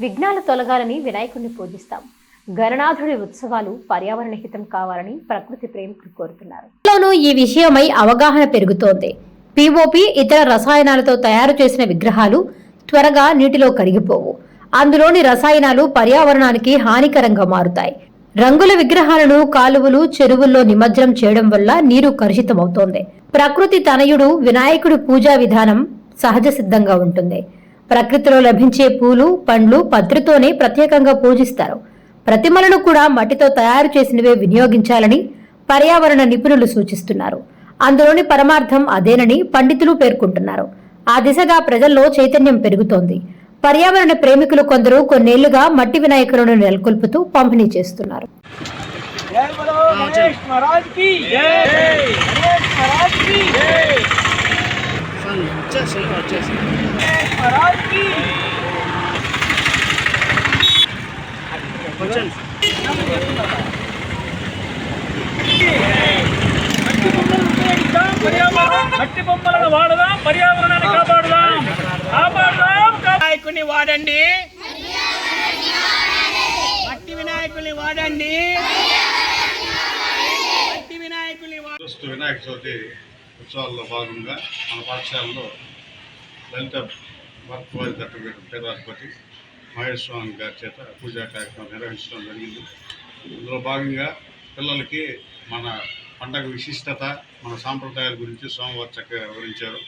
విఘ్నాలు తొలగాలని వినాయకుడిని పూజిస్తాం. గణనాథుడి ఉత్సవాలు పర్యావరణ హితం కావాలని ప్రకృతి ప్రేమికులు కోరుతున్నారు. ఈ విషయమై అవగాహన పెరుగుతోంది. పిఓపి ఇతర రసాయనాలతో తయారు చేసిన విగ్రహాలు త్వరగా నీటిలో కరిగిపోవు. అందులోని రసాయనాలు పర్యావరణానికి హానికరంగా మారుతాయి. రంగుల విగ్రహాలను కాలువలు చెరువుల్లో నిమజ్జనం చేయడం వల్ల నీరు కలుషితమవుతోంది. ప్రకృతి తనయుడు వినాయకుడి పూజా విధానం సహజ సిద్ధంగా ఉంటుంది. ప్రకృతిలో లభించే పూలు పండ్లు పత్రితోనే ప్రత్యేకంగా పూజిస్తారు. ప్రతిమలను కూడా మట్టితో తయారు చేసినవే వినియోగించాలని పర్యావరణ నిపుణులు సూచిస్తున్నారు. అందులోని పరమార్థం అదేనని పండితులు పేర్కొంటున్నారు. ఆ దిశగా ప్రజల్లో చైతన్యం పెరుగుతోంది. పర్యావరణ ప్రేమికులు కొందరు కొన్నేళ్ళుగా మట్టి వినాయకులను నెలకొల్పుతూ పంపిణీ చేస్తున్నారు. जय వచ్చేసి వచ్చేసి వాడదాం పర్యావరణాన్ని కాపాడుదాం కాపాడుదాం వినాయకుని వాడండి. మట్టి వినాయకుల్ని వాడండి. మట్టి వినాయకుని వాడండి. వినాయక చవితి ఉత్సవాల్లో భాగంగా మన పాఠశాలలో లలిత భక్తవాది దత్తపీఠం పేదాధిపతి మహేష్ స్వామి గారి చేత పూజా కార్యక్రమం నిర్వహించడం జరిగింది. ఇందులో భాగంగా పిల్లలకి మన పండగ విశిష్టత మన సాంప్రదాయాల గురించి స్వామివారు చక్కగా వివరించారు.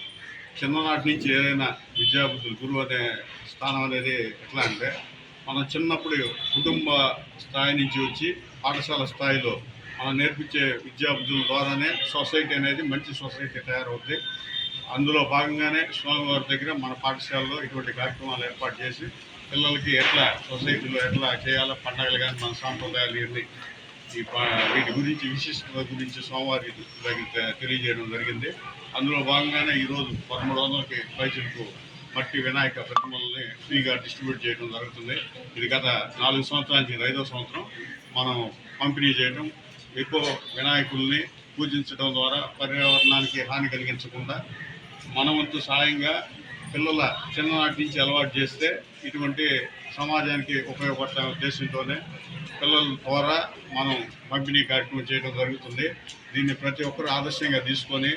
చిన్ననాటి నుంచి ఏదైనా విద్యాబుద్ధులు గురువు అనే స్థానం అనేది ఎట్లా అంటే మనం చిన్నప్పుడు కుటుంబ స్థాయి నుంచి వచ్చి పాఠశాల స్థాయిలో మనం నేర్పించే విద్యాబుద్ధుల ద్వారానే సొసైటీ అనేది మంచి సొసైటీ తయారవుతుంది అందులో భాగంగానే స్వామివారి దగ్గర మన పాఠశాలలో ఇటువంటి కార్యక్రమాలు ఏర్పాటు చేసి పిల్లలకి ఎట్లా సొసైటీలో ఎట్లా చేయాలో పండగలు కానీ మన సాంప్రదాయాలు ఇవన్నీ ఈ ప- వీటి గురించి విశిష్టత గురించి స్వామివారి దగ్గర తె- తెలియజేయడం జరిగింది. అందులో భాగంగానే ఈరోజు పదమూడు వందలకి పైసలకు మట్టి వినాయక ప్రతిమల్ని ఫ్రీగా డిస్ట్రిబ్యూట్ చేయడం జరుగుతుంది. ఇది గత నాలుగు సంవత్సరాల నుంచి ఐదో సంవత్సరం. మనం పంపిణీ చేయడం ఎక్కువ వినాయకుల్ని పూజించడం ద్వారా పర్యావరణానికి హాని కలిగించకుండా మన వంతు సాయంగా పిల్లల చిన్ననాటి నుంచి అలవాటు చేస్తే ఇటువంటి సమాజానికి ఉపయోగపడే ఉద్దేశంతోనే పిల్లల ద్వారా మనం పంపిణీ కార్యక్రమం చేయడం జరుగుతుంది. దీన్ని ప్రతి ఒక్కరూ ఆదర్శంగా తీసుకొని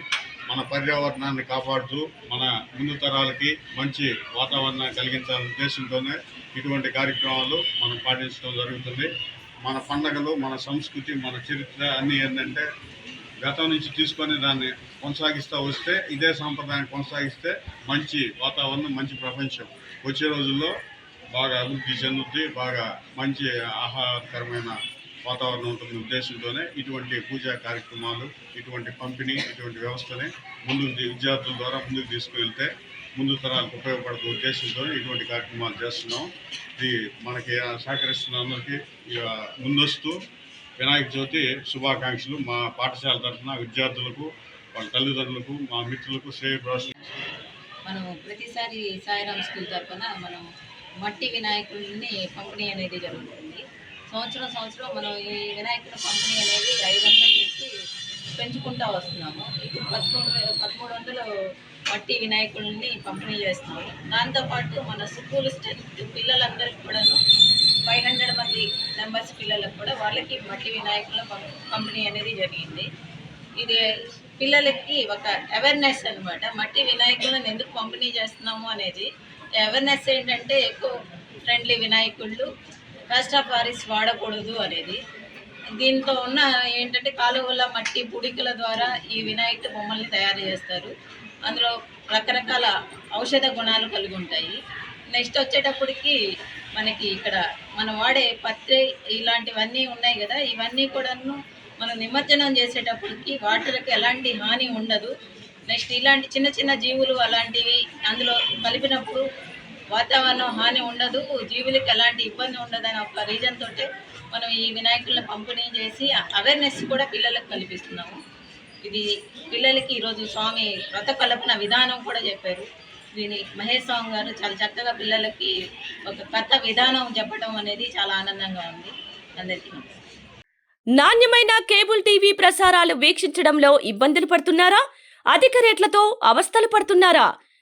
మన పర్యావరణాన్ని కాపాడుతూ మన ముందు తరాలకి మంచి వాతావరణాన్ని కలిగించాలనే ఉద్దేశంతోనే ఇటువంటి కార్యక్రమాలు మనం పాటించడం జరుగుతుంది. మన పండగలు మన సంస్కృతి మన చరిత్ర అన్నీ ఏంటంటే గతం నుంచి తీసుకొని దాన్ని కొనసాగిస్తూ వస్తే ఇదే సాంప్రదాయాన్ని కొనసాగిస్తే మంచి వాతావరణం మంచి ప్రపంచం. వచ్చే రోజుల్లో బాగా అభివృద్ధి చెందుద్ది బాగా మంచి ఆహ్లాదకరమైన వాతావరణం ఉంటుంది ఉద్దేశంతోనే ఇటువంటి పూజా కార్యక్రమాలు ఇటువంటి పంపిణీ ఇటువంటి వ్యవస్థని ముందు విద్యార్థుల ద్వారా ముందుకు తీసుకువెళ్తే ముందు తరాలకు ఉపయోగపడుతున్న ఉద్దేశంతో ఇటువంటి కార్యక్రమాలు చేస్తున్నాం. ఇది మనకి సహకరిస్తున్న అందరికీ ఇక ముందస్తు వినాయక చవితి శుభాకాంక్షలు మా పాఠశాల తరఫున విద్యార్థులకు వాళ్ళ తల్లిదండ్రులకు మా మిత్రులకు శ్రేయభిలాషులకు మనం ప్రతిసారి సాయిరామ్ స్కూల్ తరఫున మనం మట్టి వినాయకుడిని పంపిణీ అనేది జరుగుతుంది. సంవత్సరం సంవత్సరం మనం ఈ వినాయకుడు పంపిణీ అనేది ఐదు వందలు పెట్టి పెంచుకుంటూ వస్తున్నాము. ఇప్పుడు పదమూడు పదమూడు వందలు మట్టి వినాయకుడిని పంపిణీ చేస్తున్నాము. దాంతోపాటు మన స్కూల్ స్ట్రెంత్ పిల్లలందరికీ కూడాను ఫైవ్ హండ్రెడ్ మంది మెంబర్స్ పిల్లలకు కూడా వాళ్ళకి మట్టి వినాయకుల పం- పంపిణీ అనేది జరిగింది. ఇది పిల్లలకి ఒక అవేర్నెస్ అన్నమాట. మట్టి వినాయకులను ఎందుకు పంపిణీ చేస్తున్నాము అనేది. అవేర్నెస్ ఏంటంటే ఎక్కువ ఫ్రెండ్లీ వినాయకుళ్ళు ఫస్ట్ ఆఫ్ వాడకూడదు అనేది. దీంతో ఉన్న ఏంటంటే కాలువల మట్టి పుడికల ద్వారా ఈ వినాయక బొమ్మల్ని తయారు చేస్తారు. అందులో రకరకాల ఔషధ గుణాలు కలిగి ఉంటాయి నెక్స్ట్ వచ్చేటప్పటికి మనకి ఇక్కడ మనం వాడే పత్రి ఇలాంటివన్నీ ఉన్నాయి కదా. ఇవన్నీ కూడాను మనం నిమజ్జనం చేసేటప్పటికి వాటర్కి ఎలాంటి హాని ఉండదు. నెక్స్ట్ ఇలాంటి చిన్న చిన్న జీవులు అలాంటివి అందులో కలిపినప్పుడు వాతావరణం హాని ఉండదు జీవులకు ఎలాంటి ఇబ్బంది ఉండదు అనే ఒక రీజన్ తోటే మనం ఈ వినాయకులను పంపిణీ చేసి అవేర్నెస్ కూడా పిల్లలకు కల్పిస్తున్నాము. ఇది పిల్లలకి ఈరోజు స్వామి వ్రత కల్పన విధానం కూడా చెప్పారు. దీని మహేష్ స్వామి గారు చాలా చక్కగా పిల్లలకి ఒక కొత్త విధానం చెప్పడం అనేది చాలా ఆనందంగా ఉంది. అందరికీ నాణ్యమైన కేబుల్ టీవీ ప్రసారాలు వీక్షించడంలో ఇబ్బందులు పడుతున్నారా? అధిక రేట్లతో అవస్థలు పడుతున్నారా?